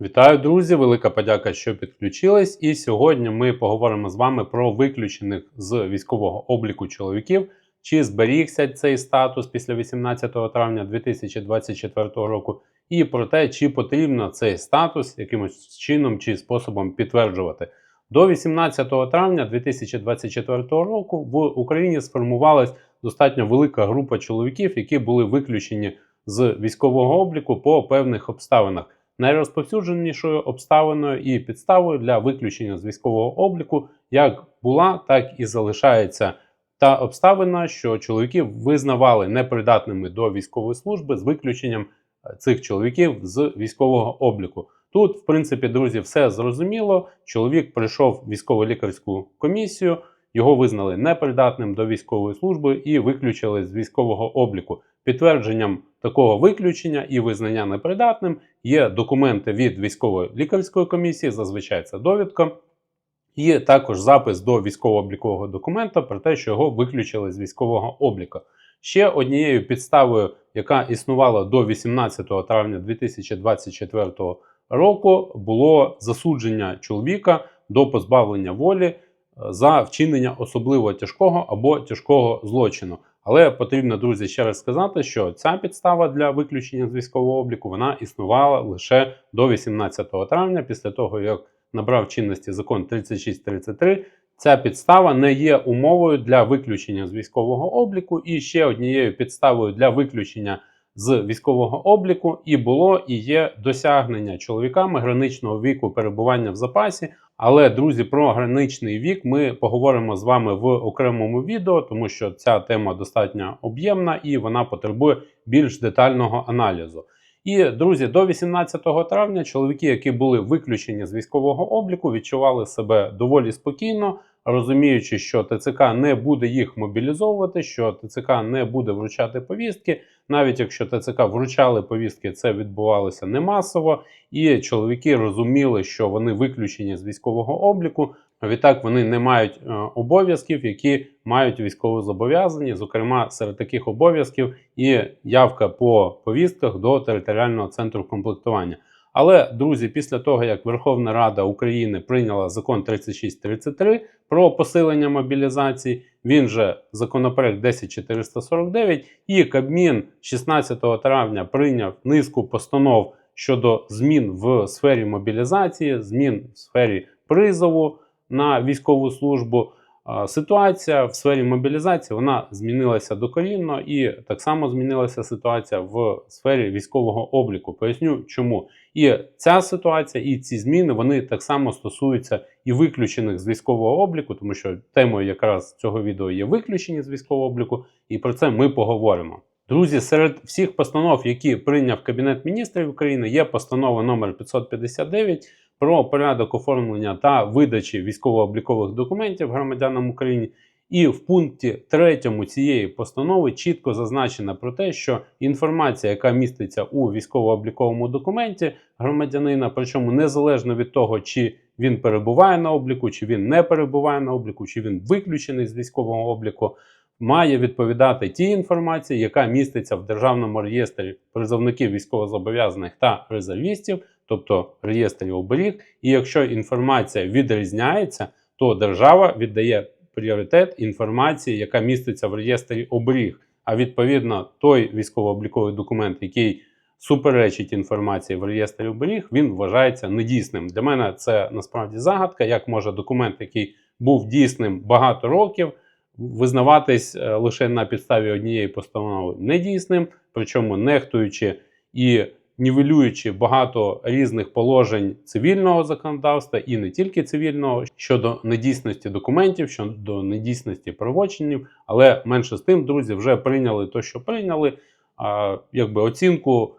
Вітаю, друзі! Велика подяка, що підключились. І сьогодні ми поговоримо з вами про виключених з військового обліку чоловіків, чи зберігся цей статус після 18 травня 2024 року, і про те, чи потрібно цей статус якимось чином чи способом підтверджувати. До 18 травня 2024 року в Україні сформувалась достатньо велика група чоловіків, які були виключені з військового обліку по певних обставинах. Найрозповсюдженішою обставиною і підставою для виключення з військового обліку як була, так і залишається та обставина, що чоловіків визнавали непридатними до військової служби з виключенням е, цих чоловіків з військового обліку. Тут, в принципі, друзі, все зрозуміло. Чоловік пройшов військово-лікарську комісію, його визнали непридатним до військової служби і виключили з військового обліку. Підтвердженням такого виключення і визнання непридатним є документи від військової лікарської комісії, зазвичай це довідка. І також запис до військово-облікового документа про те, що його виключили з військового обліку. Ще однією підставою, яка існувала до 18 травня 2024 року, було засудження чоловіка до позбавлення волі е, за вчинення особливо тяжкого або тяжкого злочину. Але потрібно, друзі, ще раз сказати, що ця підстава для виключення з військового обліку вона існувала лише до 18 травня, після того як набрав чинності закон 3633. Ця підстава не є умовою для виключення з військового обліку, і ще однією підставою для виключення з військового обліку і було і є досягнення чоловіками граничного віку перебування в запасі. Але, друзі, про граничний вік ми поговоримо з вами в окремому відео, тому що ця тема достатньо об'ємна і вона потребує більш детального аналізу. І, друзі, до 18 травня чоловіки, які були виключені з військового обліку, відчували себе доволі спокійно, розуміючи, що ТЦК не буде їх мобілізовувати, що ТЦК не буде вручати повістки. Навіть якщо ТЦК вручали повістки, це відбувалося не масово, і чоловіки розуміли, що вони виключені з військового обліку. Відтак вони не мають е, обов'язків, які мають військово зобов'язані. Зокрема, серед таких обов'язків і явка по повістках до територіального центру комплектування. Але, друзі, після того, як Верховна Рада України прийняла закон 3633 про посилення мобілізації, він же законопроект 10449, і Кабмін 16 травня прийняв низку постанов щодо змін в сфері мобілізації, змін в сфері призову на військову службу. Ситуація в сфері мобілізації вона змінилася докорінно, і так само змінилася ситуація в сфері військового обліку. Поясню, чому і ця ситуація, і ці зміни вони так само стосуються і виключених з військового обліку, тому що темою якраз цього відео є виключені з військового обліку, і про це ми поговоримо. Друзі, серед всіх постанов, які прийняв Кабінет міністрів України, є постанова номер 559 про порядок оформлення та видачі військово-облікових документів громадянам України. І в пункті 3 цієї постанови чітко зазначено про те, що інформація, яка міститься у військово-обліковому документі громадянина, причому незалежно від того, чи він перебуває на обліку, чи він не перебуває на обліку, чи він виключений з військового обліку, має відповідати тій інформації, яка міститься в державному реєстрі призовників військовозобов'язаних та резервістів, тобто реєстрі оберіг. І якщо інформація відрізняється, то держава віддає пріоритет інформації, яка міститься в реєстрі оберіг. А відповідно, той військово-обліковий документ, який суперечить інформації в реєстрі оберіг, він вважається недійсним. Для мене це насправді загадка, як може документ, який був дійсним багато років визнаватись е, лише на підставі однієї постанови недійсним, причому нехтуючи і нівелюючи багато різних положень цивільного законодавства і не тільки цивільного щодо недійсності документів, щодо недійсності правочинів, але менше з тим, друзі, вже прийняли те, що прийняли. А, якби оцінку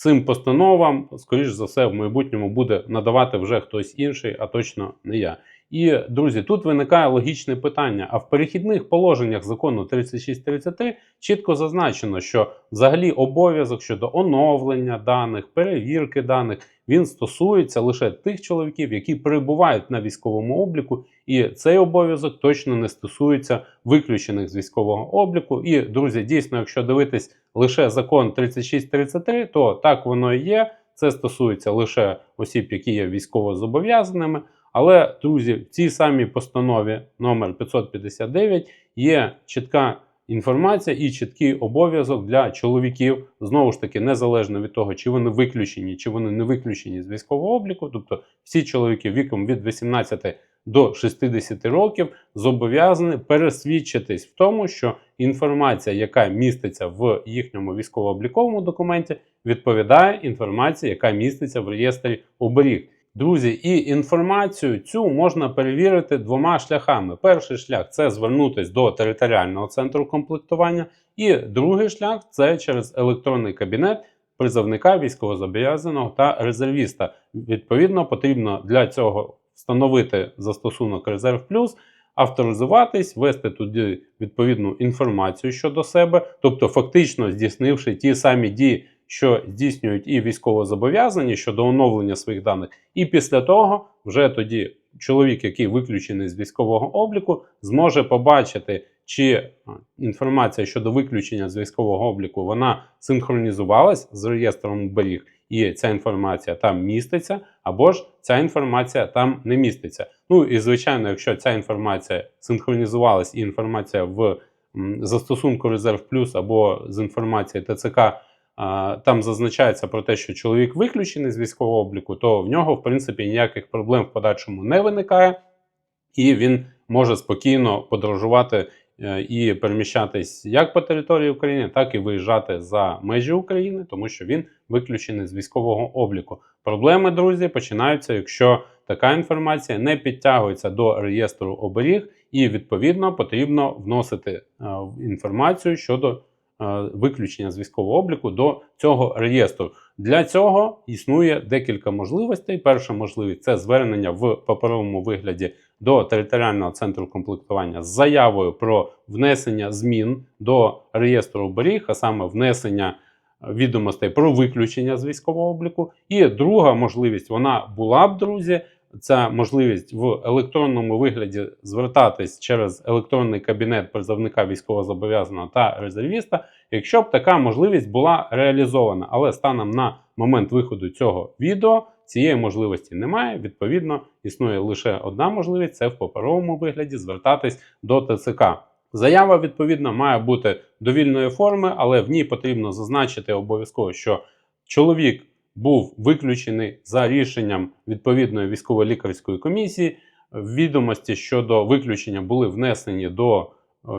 цим постановам, скоріш за все, в майбутньому буде надавати вже хтось інший, а точно не я. І друзі, тут виникає логічне питання. А в перехідних положеннях закону 3633 чітко зазначено, що взагалі обов'язок щодо оновлення даних, перевірки даних він стосується лише тих чоловіків, які перебувають на військовому обліку, і цей обов'язок точно не стосується виключених з військового обліку. І друзі, дійсно, якщо дивитись лише закон 3633, то так воно і є. Це стосується лише осіб, які є військовозобов'язаними. Але, друзі, в цій самій постанові номер 559 є чітка інформація і чіткий обов'язок для чоловіків, знову ж таки, незалежно від того, чи вони виключені, чи вони не виключені з військового обліку. Тобто всі чоловіки віком від 18 до 60 років зобов'язані пересвідчитись в тому, що інформація, яка міститься в їхньому військово-обліковому документі, відповідає інформації, яка міститься в реєстрі оберіг. Друзі, і інформацію цю можна перевірити двома шляхами. Перший шлях це звернутися до територіального центру комплектування, і другий шлях це через електронний кабінет призовника військовозобов'язаного та резервіста. Відповідно, потрібно для цього встановити застосунок Резерв Плюс, авторизуватись, ввести туди відповідну інформацію щодо себе, тобто фактично здійснивши ті самі дії, що здійснюють і військовозобов'язані щодо оновлення своїх даних, і після того вже тоді чоловік, який виключений з військового обліку, зможе побачити, чи інформація щодо виключення з військового обліку вона синхронізувалась з реєстром оберіг, і ця інформація там міститься, або ж ця інформація там не міститься. Ну і звичайно, якщо ця інформація синхронізувалась і інформація в застосунку Резерв Плюс або з інформації ТЦК там зазначається про те, що чоловік виключений з військового обліку, то в нього, в принципі, ніяких проблем в подальшому не виникає, і він може спокійно подорожувати е, і переміщатись як по території України, так і виїжджати за межі України, тому що він виключений з військового обліку. Проблеми, друзі, починаються, якщо така інформація не підтягується до реєстру оберіг, і відповідно потрібно вносити е, інформацію щодо виключення з військового обліку до цього реєстру. Для цього існує декілька можливостей. Перша можливість це звернення в паперовому вигляді до територіального центру комплектування з заявою про внесення змін до реєстру оберіг, а саме внесення відомостей про виключення з військового обліку. І друга можливість вона була б, друзі. Це можливість в електронному вигляді звертатись через електронний кабінет призовника військовозобов'язаного та резервіста, якщо б така можливість була реалізована. Але станом на момент виходу цього відео цієї можливості немає. Відповідно, існує лише одна можливість це в паперовому вигляді звертатись до ТЦК. Заява, відповідно, має бути довільної форми, але в ній потрібно зазначити обов'язково, що чоловік був виключений за рішенням відповідної військово-лікарської комісії. Відомості щодо виключення були внесені до е,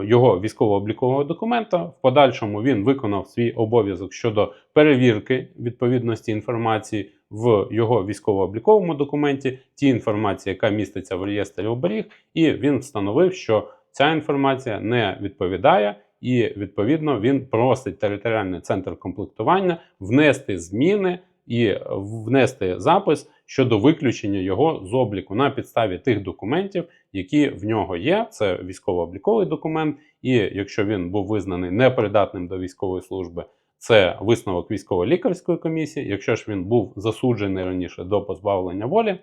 його військово-облікового документа. В подальшому він виконав свій обов'язок щодо перевірки відповідності інформації в його військово-обліковому документі, ті інформації, яка міститься в реєстрі оберіг, і він встановив, що ця інформація не відповідає. І відповідно він просить територіальний центр комплектування внести зміни і внести запис щодо виключення його з обліку на підставі тих документів, які в нього є. Це військово-обліковий документ, і якщо він був визнаний непридатним до військової служби, це висновок військово-лікарської комісії. Якщо ж він був засуджений раніше до позбавлення волі,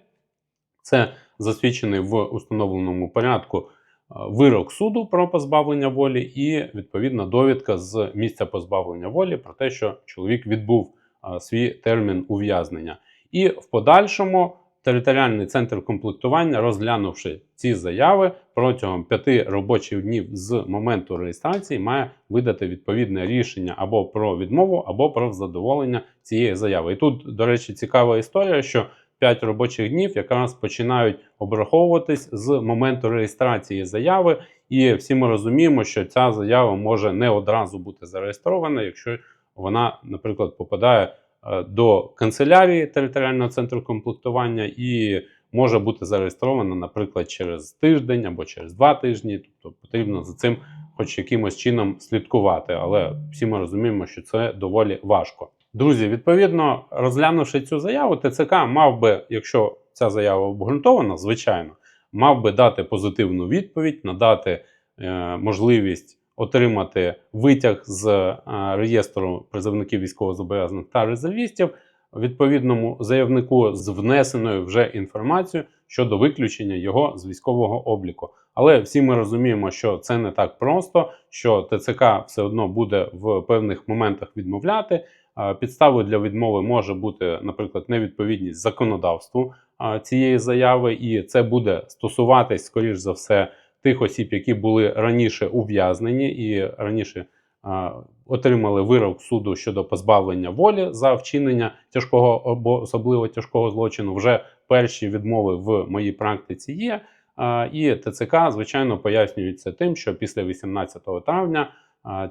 це засвідчений в установленому порядку. е, Вирок суду про позбавлення волі і відповідна довідка з місця позбавлення волі про те, що чоловік відбув свій термін ув'язнення. І в подальшому територіальний центр комплектування, розглянувши ці заяви протягом п'яти робочих днів з моменту реєстрації, має видати відповідне рішення або про відмову, або про задоволення цієї заяви. І тут, до речі, цікава історія, що 5 робочих днів якраз починають обраховуватись з моменту реєстрації заяви, і всі ми розуміємо, що ця заява може не одразу бути зареєстрована, якщо вона, наприклад, попадає е, до канцелярії територіального центру комплектування і може бути зареєстрована, наприклад, через тиждень або через два тижні. Тобто потрібно за цим хоч якимось чином слідкувати, але всі ми розуміємо, що це доволі важко. Друзі, відповідно, розглянувши цю заяву, ТЦК мав би, якщо ця заява обґрунтована, звичайно, мав би дати позитивну відповідь, надати е, можливість отримати витяг з е, реєстру призовників військовозобов'язаних та резервістів відповідному заявнику з внесеною вже інформацією щодо виключення його з військового обліку. Але всі ми розуміємо, що це не так просто, що ТЦК все одно буде в певних моментах відмовляти. Е, Підставою для відмови може бути, наприклад, невідповідність законодавству е, цієї заяви, і це буде стосуватись, скоріш за все, тих осіб, які були раніше ув'язнені і раніше е, отримали вирок суду щодо позбавлення волі за вчинення тяжкого або особливо тяжкого злочину. Вже перші відмови в моїй практиці є. Е, І ТЦК, звичайно, пояснюється тим, що після 18 травня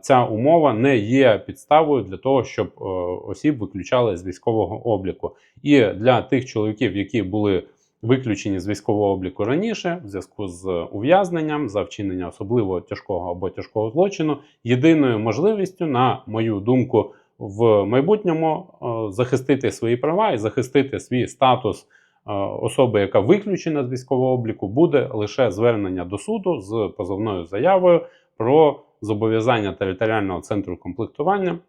ця умова не є підставою для того, щоб е, осіб виключали з військового обліку. І для тих чоловіків, які були виключені з військового обліку раніше, в зв'язку з ув'язненням за вчинення особливо тяжкого або тяжкого злочину, єдиною можливістю, на мою думку, в майбутньому е, захистити свої права і захистити свій статус е, особи, яка виключена з військового обліку, буде лише звернення до суду з позовною заявою про зобов'язання територіального центру комплектування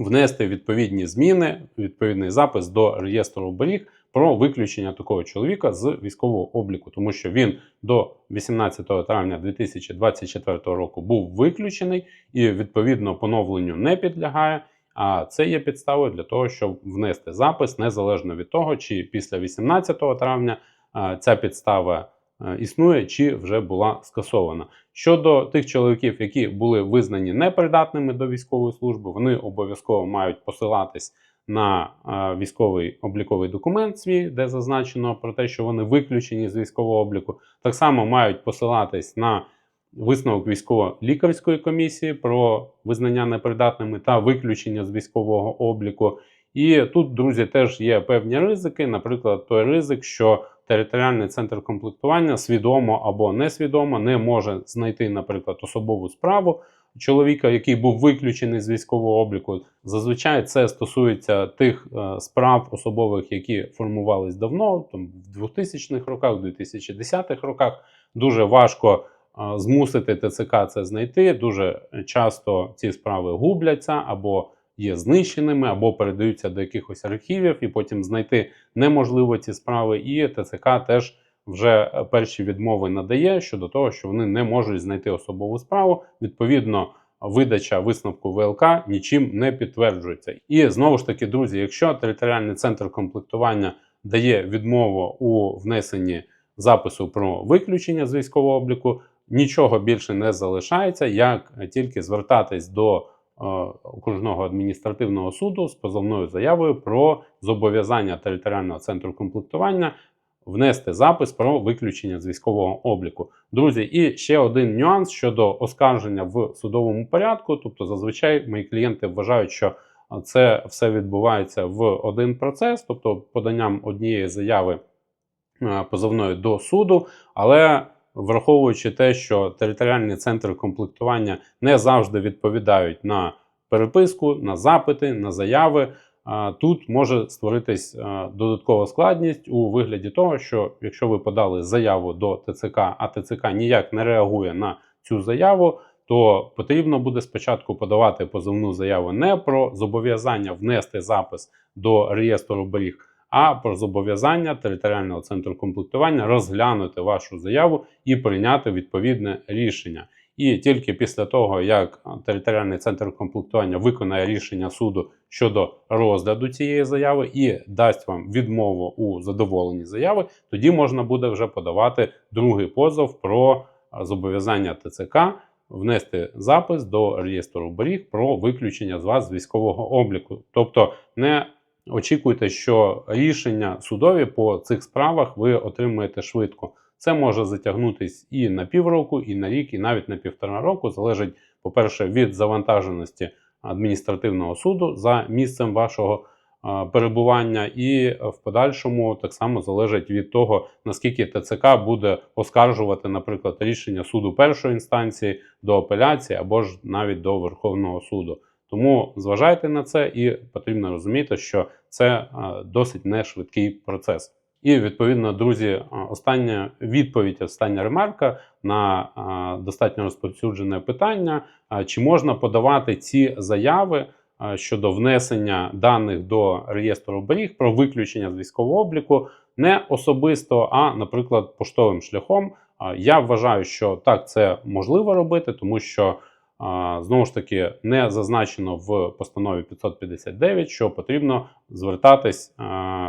внести відповідні зміни, відповідний запис до реєстру оберіг про виключення такого чоловіка з військового обліку, тому що він до 18 травня 2024 року був виключений і відповідно поновленню не підлягає. А це є підставою для того, щоб внести запис незалежно від того, чи після 18 травня ця підстава існує, чи вже була скасована. Щодо тих чоловіків, які були визнані непридатними до військової служби, вони обов'язково мають посилатись на військовий обліковий документ свій, де зазначено про те, що вони виключені з військового обліку. Так само мають посилатись на висновок військово-лікарської комісії про визнання непридатними та виключення з військового обліку. І тут, друзі, теж є певні ризики. Наприклад, той ризик, що територіальний центр комплектування свідомо або несвідомо не може знайти, наприклад, особову справу чоловіка, який був виключений з військового обліку. Зазвичай це стосується тих е, справ особових, які формувались давно, там в 2000-х роках, в 2010-х роках. Дуже важко е, змусити ТЦК це знайти. Дуже часто ці справи губляться або є знищеними, або передаються до якихось архівів, і потім знайти неможливо ці справи. І ТЦК теж вже перші відмови надає щодо того, що вони не можуть знайти особову справу. Відповідно, видача висновку ВЛК нічим не підтверджується. І знову ж таки, друзі, якщо територіальний центр комплектування дає відмову у внесенні запису про виключення з військового обліку, нічого більше не залишається, як тільки звертатись до окружного адміністративного суду з позовною заявою про зобов'язання територіального центру комплектування внести запис про виключення з військового обліку. Друзі, і ще один нюанс щодо оскарження в судовому порядку. Тобто, зазвичай мої клієнти вважають, що це все відбувається в один процес, тобто поданням однієї заяви е, позовної до суду, але враховуючи те, що територіальні центри комплектування не завжди відповідають на переписку, на запити, на заяви. Тут може створитись додаткова складність у вигляді того, що якщо ви подали заяву до ТЦК, а ТЦК ніяк не реагує на цю заяву, то потрібно буде спочатку подавати позовну заяву не про зобов'язання внести запис до реєстру оберіг, а про зобов'язання територіального центру комплектування розглянути вашу заяву і прийняти відповідне рішення. І тільки після того, як територіальний центр комплектування виконає рішення суду щодо розгляду цієї заяви і дасть вам відмову у задоволенні заяви, тоді можна буде вже подавати другий позов про зобов'язання ТЦК внести запис до реєстру оберіг про виключення з вас з військового обліку. Тобто не очікуйте, що рішення судові по цих справах ви отримаєте швидко. Це може затягнутись і на півроку, і на рік, і навіть на півтора року. Залежить, по-перше, від завантаженості адміністративного суду за місцем вашого перебування, і в подальшому так само залежить від того, наскільки ТЦК буде оскаржувати, наприклад, рішення суду першої інстанції до апеляції або ж навіть до Верховного суду. Тому зважайте на це, і потрібно розуміти, що це досить не швидкий процес. І відповідно, друзі, остання відповідь, остання ремарка на достатньо розповсюджене питання: чи можна подавати ці заяви щодо внесення даних до реєстру оберіг про виключення з військового обліку не особисто, а, наприклад, поштовим шляхом. Я вважаю, що так це можливо робити, тому що знову ж таки не зазначено в постанові 559, що потрібно звертатись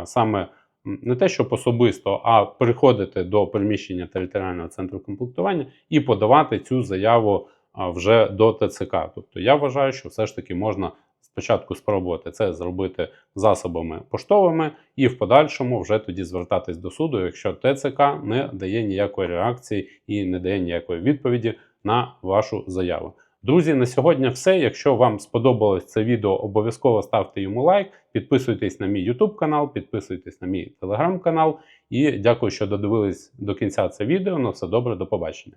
саме не те, щоб особисто, а приходити до приміщення територіального центру комплектування і подавати цю заяву вже до ТЦК. Тобто я вважаю, що все ж таки можна спочатку спробувати це зробити засобами поштовими, і в подальшому вже тоді звертатись до суду, якщо ТЦК не дає ніякої реакції і не дає ніякої відповіді на вашу заяву. Друзі, на сьогодні все. Якщо вам сподобалось це відео, обов'язково ставте йому лайк, підписуйтесь на мій YouTube канал, підписуйтесь на мій телеграм канал. І дякую, що додивились до кінця це відео. На все добре, до побачення.